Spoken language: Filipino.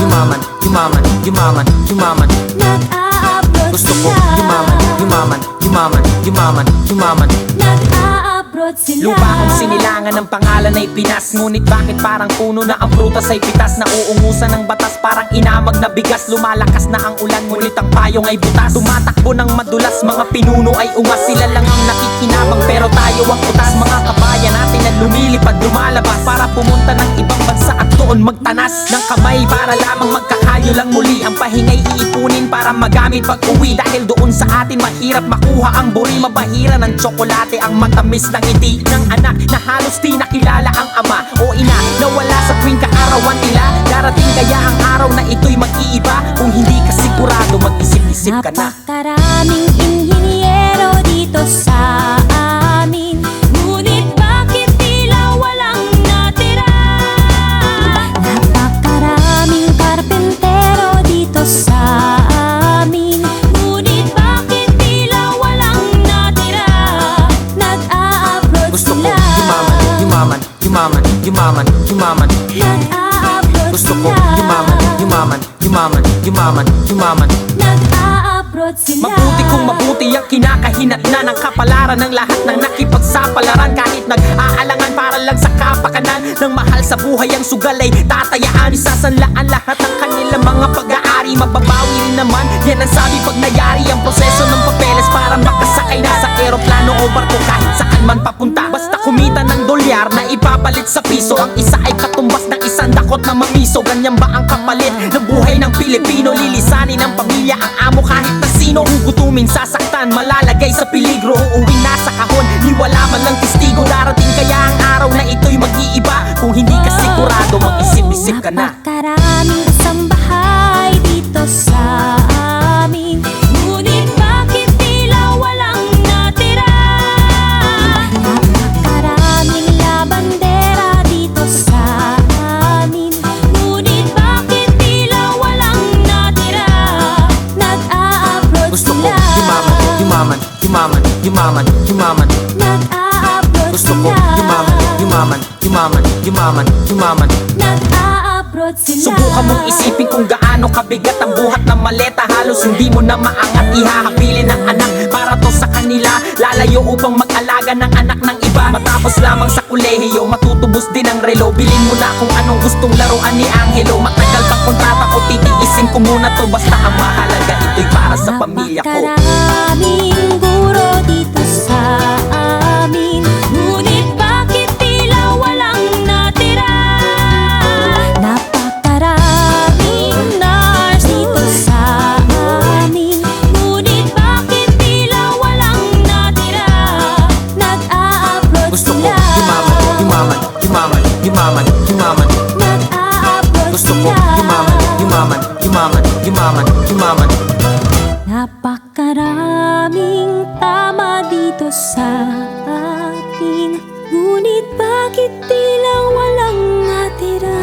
yumaman, yumaman, yumaman, yumaman, yumaman. Nag-a-abroad Gusto ko sila. yumaman, yumaman, yumaman, yumaman, yumaman Nag-a-abroad sila. Lupa kong sinilangan ng pangalan ay Pinas. Ngunit bakit parang puno na ang prutas ay pitas? Na uungusan ng batas parang inamag na bigas. Lumalakas na ang ulan ngunit ang payong ay butas. Tumatakbo ng madulas mga pinuno ay umas Sila lang ang nakikinabang pero tayo ang utas. Mga kabayan natin na lumilipad lumalabas. Para pumunta ng ibang bansa at doon magtanas Ng kamay. Para lamang magkakayo lang muli Ang pahingay iipunin para magamit pag uwi Dahil doon sa atin mahirap makuha ang buri. Mabahira ng tsokolate ang matamis ng ngiti Ng anak na halos di nakilala ang ama o ina. Nawala sa tuwing kaarawan nila. Darating kaya ang araw na ito'y mag-iiba. Kung hindi ka sigurado mag-isip-isip ka na yumaman, yumaman, Gusto ko yumaman, yumaman, yumaman, yumaman, yumaman. Nag-a-abroad sila. Mabuti kung mabuti ang kinakahinatnan Ng kapalaran ng lahat ng nakipagsapalaran. Kahit nag-aalangan para lang sa kapakanan Ng mahal sa buhay ang sugal ay tatayaan. Isasanlaan lahat ng kanilang mga pag-aari. Mababawi rin naman, yan ang sabi pag nayari Ang proseso ng papeles para makasakay na sa eroplano o barko. Kahit saan man papunta Basta sa piso Ang isa ay katumbas ng isang dakot na mamiso. Ganyan ba ang kapalit ng buhay ng Pilipino? Lilisanin ng pamilya ang amo kahit na sino. Gugutumin, sasaktan, malalagay sa peligro. Uuwi na sa kahon, ni wala man lang testigo. Darating kaya ang araw na ito'y mag-iiba. Kung hindi ka sigurado, mag-isip-isip ka na yumaman, yumaman, yumaman, yumaman, Nag-a-abroad Gusto ko yumaman, yumaman, yumaman, yumaman, yumaman. Nag-a-abroad sila. Subukan mong isipin kung gaano kabigat ang buhat ng maleta. Halos hindi mo na maangat. Ihahabilin ang anak Para to sa kanila. Lalayo upang mag-alaga ng anak ng iba. Matapos lamang sa kolehiyo Matutubos din ang relo. Bilin mo na kung anong gustong laruan ni Angelo. Matagal bang kontrata ko titiisin ko muna to. Basta ang mahalaga ito'y sa pamilya ko. Napakaraming guro dito sa amin. Ngunit bakit tila walang natira? Napakaraming nurse dito sa amin. Ngunit bakit tila walang natira? Nag-a-abroad Gusto ko yumaman, yumaman, yumaman, yumaman, yumaman. Nag-a-abroad Gusto ko yumaman, yumaman, yumaman, yumaman, yumaman Napakaraming tama dito sa atin Ngunit bakit tila walang natira?